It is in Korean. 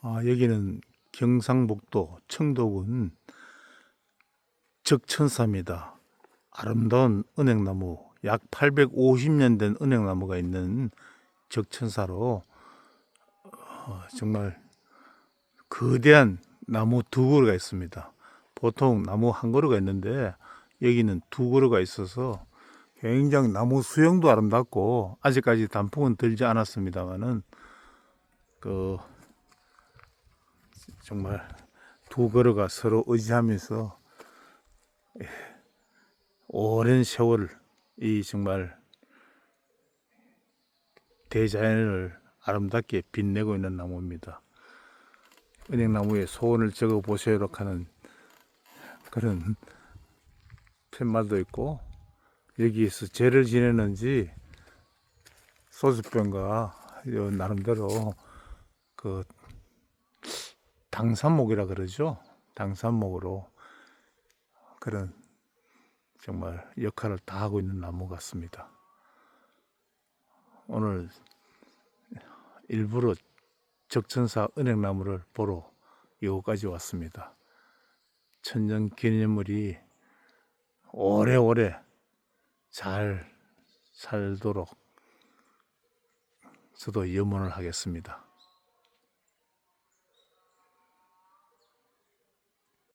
아, 여기는 경상북도 청도군 적천사입니다. 아름다운 은행나무, 약 850년 된 은행나무가 있는 적천사로 어, 정말 거대한 나무 두 그루가 있습니다. 보통 나무 한 그루가 있는데 여기는 두 그루가 있어서 굉장히 나무 수영도 아름답고 아직까지 단풍은 들지 않았습니다만은 그 정말 두 그루가 서로 의지하면서 예, 오랜 세월 이 정말 대자연을 아름답게 빛내고 있는 나무입니다. 은행나무에 소원을 적어 보세요로 하는 그런 팻말도 있고 여기에서 죄를 지내는지 소주병과 요 나름대로 그 당산목이라 그러죠. 당산목으로 그런 정말 역할을 다 하고 있는 나무 같습니다. 오늘 일부러 적천사 은행나무를 보러 이곳까지 왔습니다. 천년 기념물이 오래오래 잘 살도록 저도 염원을 하겠습니다.